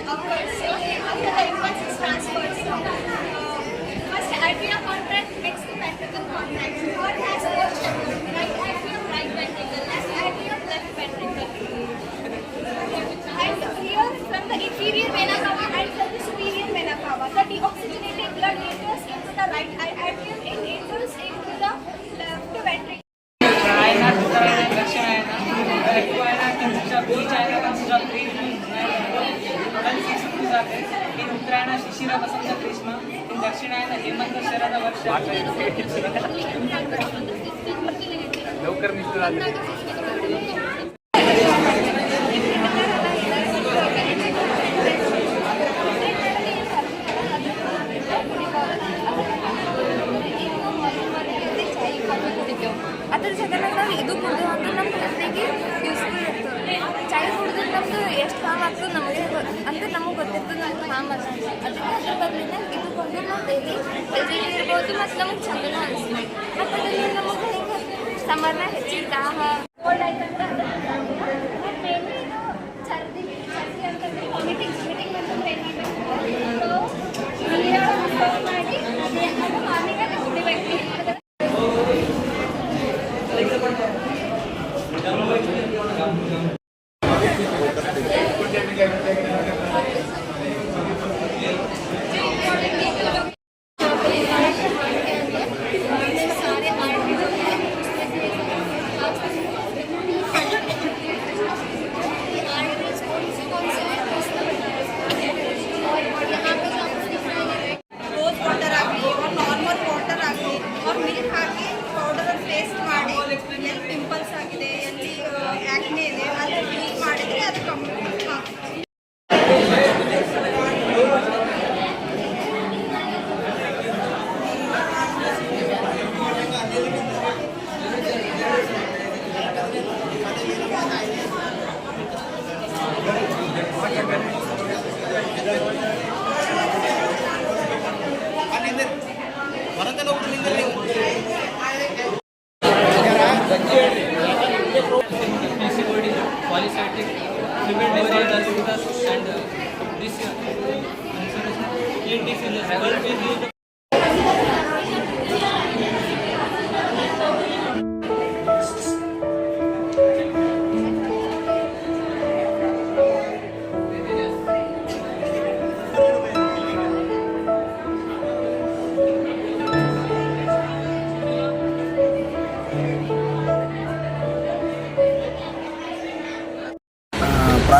危ないですよ。लवकर mister ಅದ್ರ ಜೊತೆಗೆ ನಾವು ಇದು ಕುಡಿದು ಅಂದ್ರೆ ನಮ್ಮ ಹೆಲ್ತಿಗೆ ಯೂಸ್ಫುಲ್ ಇರ್ತದೆ ಚಾಯ್ ಕುಡಿದ್ರೆ ನಮ್ದು ಎಷ್ಟು ಹಾಮ್ ಆಗ್ತದೆ ನಮಗೆ ಗೊ- ಅಂದ್ರೆ ನಮಗೆ ಗೊತ್ತಿರ್ತದೆ ನಮ್ಗೆ ಹಾಮ್ ಅದ ಅದಕ್ಕೆ ಅದ್ರ ಬದಲಿನ ಇದು ಕೊಂಡು ನಾವು ಡೈಲಿ ಹೆಲ್ದಿ ಇರ್ಬೋದು ಮತ್ತು ನಮಗೆ ಚಂದನೂ ಅನಿಸ್ತದೆ ಮತ್ತು ಅದರಲ್ಲಿ ನಮಗೆ ಹಿಂಗೆ ಸಮ್ಮರ್ನ ಹೆಚ್ಚಿನ ದಾಹ ಕೋಲ್ಡ್ ಆಯ್ತಂದ್ರೆ ಅದು mainly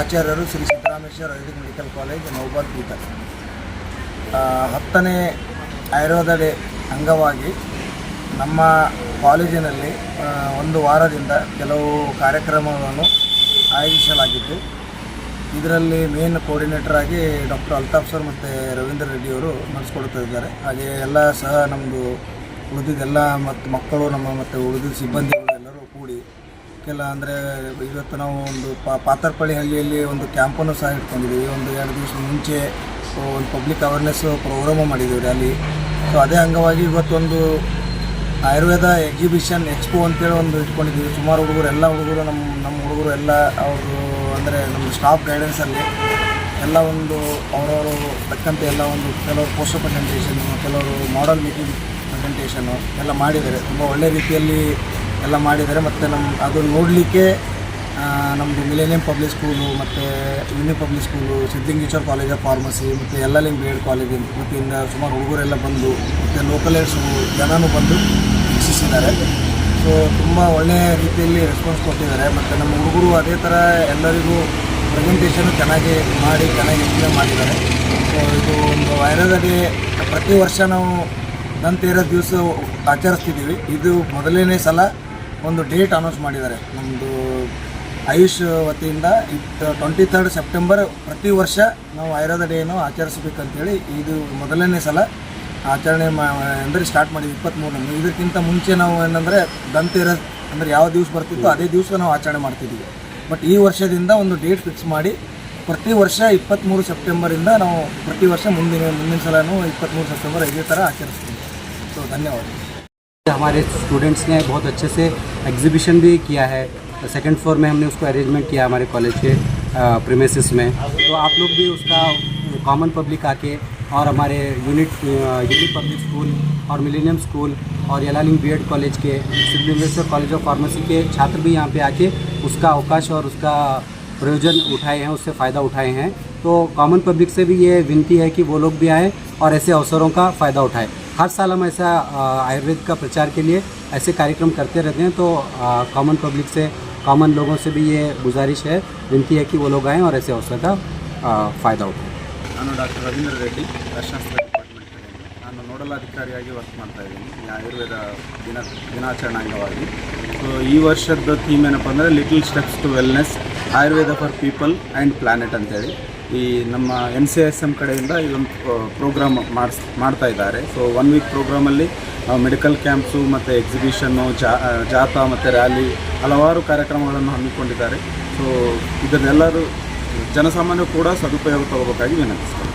ಪ್ರಾಚಾರ್ಯರು Shri Siddarameshwara ayurvedic medical college Naubad ಪೀಠ. ಹತ್ತನೇ ಆಯುರ್ವೇದ ಡೇ ಅಂಗವಾಗಿ ನಮ್ಮ ಕಾಲೇಜಿನಲ್ಲಿ ಒಂದು ವಾರದಿಂದ ಕೆಲವು ಕಾರ್ಯಕ್ರಮಗಳನ್ನು ಆಯೋಜಿಸಲಾಗಿದ್ದು, ಇದರಲ್ಲಿ ಮೇನ್ ಕೋಆರ್ಡಿನೇಟರ್ ಆಗಿ ಡಾಕ್ಟರ್ ಅಲ್ತಾಫ್ ಸರ್ ಮತ್ತು ರವೀಂದ್ರ ರೆಡ್ಡಿಯವರು ನಡೆಸ್ಕೊಡ್ತಾ ಇದ್ದಾರೆ. ಹಾಗೆ ಎಲ್ಲ ಸಹ ನಮ್ಮದು ಉಳಿದಿದ್ದೆಲ್ಲ ಮತ್ತು ಮಕ್ಕಳು ನಮ್ಮ ಮತ್ತು ಉಳಿದಿದ್ದ ಕೂಡಿ ಕೆಲ ಅಂದರೆ ಇವತ್ತು ನಾವು ಒಂದು ಪಾ, ಪಾತರ್ಪಳ್ಳಿ ಹಳ್ಳಿಯಲ್ಲಿ ಒಂದು ಕ್ಯಾಂಪನ್ನು ಸಹ ಇಟ್ಕೊಂಡಿದ್ದೀವಿ. ಒಂದು ಎರಡು ದಿವಸ ಮುಂಚೆ ಒಂದು ಪಬ್ಲಿಕ್ ಅವೇರ್ನೆಸ್ ಪ್ರೋಗ್ರಾಮು ಮಾಡಿದ್ದೀವಿ ಅಲ್ಲಿ. ಸೊ ಅದೇ ಅಂಗವಾಗಿ ಇವತ್ತೊಂದು ಆಯುರ್ವೇದ ಎಕ್ಸಿಬಿಷನ್ ಎಕ್ಸ್ಪೋ ಅಂತೇಳಿ ಒಂದು ಇಟ್ಕೊಂಡಿದ್ದೀವಿ. ಸುಮಾರು ಹುಡುಗರು, ಎಲ್ಲ ಹುಡುಗರು ನಮ್ಮ ನಮ್ಮ ಹುಡುಗರು ಎಲ್ಲ ಅವರು ಅಂದರೆ ನಮ್ಮ ಸ್ಟಾಫ್ ಗೈಡೆನ್ಸಲ್ಲಿ ಎಲ್ಲ ಒಂದು ಅವರವರು ತಕ್ಕಂತೆ ಎಲ್ಲ ಒಂದು ಕೆಲವರು ಪೋಸ್ಟರ್ ಪ್ರೆಸೆಂಟೇಷನ್ನು ಕೆಲವರು ಮಾಡಲ್ ಮೀಟಿಂಗ್ ಪ್ರೆಸೆಂಟೇಷನ್ನು ಎಲ್ಲ ಮಾಡಿದ್ದಾರೆ. ತುಂಬ ಒಳ್ಳೆ ರೀತಿಯಲ್ಲಿ ಎಲ್ಲ ಮಾಡಿದ್ದಾರೆ ಮತ್ತು ನಮ್ಮ ಅದು ನೋಡಲಿಕ್ಕೆ ನಮ್ಮದು ಮಿಲೇನಿಯಂ ಪಬ್ಲಿಕ್ ಸ್ಕೂಲು ಮತ್ತು ಯೂನಿ public school Siddalingeshwara college of pharmacy ಮತ್ತು L L M B Ed college ಇಂದ ಸುಮಾರು ಹುಡುಗರೆಲ್ಲ ಬಂದು, ಮತ್ತು ಲೋಕಲ್ ಜನನೂ ಬಂದು ವೀಕ್ಷಿಸಿದ್ದಾರೆ. ಸೊ ತುಂಬ ಒಳ್ಳೆಯ ರೀತಿಯಲ್ಲಿ ರೆಸ್ಪಾನ್ಸ್ ಕೊಟ್ಟಿದ್ದಾರೆ. ಮತ್ತು ನಮ್ಮ ಹುಡುಗರು ಅದೇ ಥರ ಎಲ್ಲರಿಗೂ ಪ್ರೆಸೆಂಟೇಷನ್ ಚೆನ್ನಾಗಿ ಮಾಡಿ, ಚೆನ್ನಾಗಿ ಎಕ್ಸ್ಪ್ಲೇನ್ ಮಾಡಿದ್ದಾರೆ. ಸೊ ಇದು ಒಂದು ವೈರದಲ್ಲಿ ಪ್ರತಿ ವರ್ಷ ನಾವು ದಂತೇರ ದಿವಸ ಆಚರಿಸ್ತಿದ್ದೀವಿ. ಇದು ಮೊದಲನೇ ಸಲ ಒಂದು ಡೇಟ್ ಅನೌನ್ಸ್ ಮಾಡಿದ್ದಾರೆ. ನಮ್ಮದು ಆಯುಷ್ ವತಿಯಿಂದ ಟ್ವೆಂಟಿ ತರ್ಡ್ ಸೆಪ್ಟೆಂಬರ್ ಪ್ರತಿ ವರ್ಷ ನಾವು ಆಯುರ್ವೇದ ಡೇನು ಆಚರಿಸ್ಬೇಕಂತೇಳಿ ಇದು ಮೊದಲನೇ ಸಲ ಆಚರಣೆ ಮಾ, ಅಂದರೆ ಸ್ಟಾರ್ಟ್ ಮಾಡಿದ್ವಿ ಇಪ್ಪತ್ತ್ಮೂರನೇ ಇದಕ್ಕಿಂತ ಮುಂಚೆ ನಾವು ಏನಂದರೆ ದಂತಿರ ಅಂದರೆ ಯಾವ ದಿವಸ ಬರ್ತಿತ್ತೋ ಅದೇ ದಿವಸ ನಾವು ಆಚರಣೆ ಮಾಡ್ತಿದ್ವಿ. ಬಟ್ ಈ ವರ್ಷದಿಂದ ಒಂದು ಡೇಟ್ ಫಿಕ್ಸ್ ಮಾಡಿ ಪ್ರತಿ ವರ್ಷ ಇಪ್ಪತ್ತ್ಮೂರು ಸೆಪ್ಟೆಂಬರಿಂದ ನಾವು ಪ್ರತಿ ವರ್ಷ ಮುಂದಿನ ಮುಂದಿನ ಸಲನೂ ಇಪ್ಪತ್ತ್ಮೂರು ಸೆಪ್ಟೆಂಬರ್ ಇದೇ ಥರ ಆಚರಿಸ್ತೀವಿ. ಸೊ ಧನ್ಯವಾದ हमारे स्टूडेंट्स ने बहुत अच्छे से एग्जीबिशन भी किया है। सेकंड फ्लोर में हमने उसको अरेंजमेंट किया हमारे कॉलेज के प्रीमिसेस में। तो आप लोग भी उसका कॉमन पब्लिक आके और हमारे यूनिट यूनिट पब्लिक स्कूल और मिलेनियम स्कूल और यलालिंग बी कॉलेज के सिद्धलिंगेश्वर कॉलेज ऑफ़ फार्मेसी के छात्र भी यहाँ पे आके उसका अवकाश और उसका प्रयोजन उठाए हैं, उससे फ़ायदा उठाए हैं। तो कॉमन पब्लिक से भी ये विनती है कि वो लोग भी आएँ और ऐसे अवसरों का फ़ायदा उठाएँ। हर साल हम ऐसा अ, आयुर्वेद का प्रचार के लिए ऐसे कार्यक्रम करते रहते हैं तो कॉमन पब्लिक से कॉमन लोगों से भी ये गुजारिश है विनती है कि वो लोग आएँ और ऐसे अवसर का अ, फ़ायदा उठाएं ನಾನು ಡಾಕ್ಟರ್ ರವೀಂದ್ರ ರೆಡ್ಡಿ ಅರ್ಥಶಾಸ್ತ್ರ ಡಿಪಾರ್ಟ್ಮೆಂಟ್ ಕಡೆಯಿಂದ ನಾನು ನೋಡಲ್ ನೋಡಲ್ ಅಧಿಕಾರಿಯಾಗಿ ವರ್ಕ್ ಮಾಡ್ತಾ ಇದ್ದೀನಿ ಈ ಆಯುರ್ವೇದ ದಿನ ದಿನಾಚರಣೆ ಅಂಗವಾಗಿ ಸೊ ಈ ವರ್ಷದ ಥೀಮ್ ಏನಪ್ಪ ಅಂದರೆ little steps to wellness Ayurveda for people and planet ಅಂತೇಳಿ ಈ ನಮ್ಮ ಎನ್ ಸಿ ಎಸ್ ಎಂ ಕಡೆಯಿಂದ ಇದೊಂದು ಪ್ರೋಗ್ರಾಮ್ ಮಾಡಿಸ್, ಮಾಡ್ತಾ ಇದ್ದಾರೆ. ಸೊ ಒನ್ ವೀಕ್ ಪ್ರೋಗ್ರಾಮಲ್ಲಿ ಮೆಡಿಕಲ್ ಕ್ಯಾಂಪ್ಸು ಮತ್ತು ಎಕ್ಸಿಬಿಷನ್ನು ಜಾಥಾ, ಮತ್ತು ರ್ಯಾಲಿ ಹಲವಾರು ಕಾರ್ಯಕ್ರಮಗಳನ್ನು ಹಮ್ಮಿಕೊಂಡಿದ್ದಾರೆ. ಸೊ ಇದನ್ನೆಲ್ಲರೂ ಜನಸಾಮಾನ್ಯರು ಕೂಡ ಸದುಪಯೋಗ ತಗೋಬೇಕಾಗಿ ವಿನಂತಿಸ್ತಾರೆ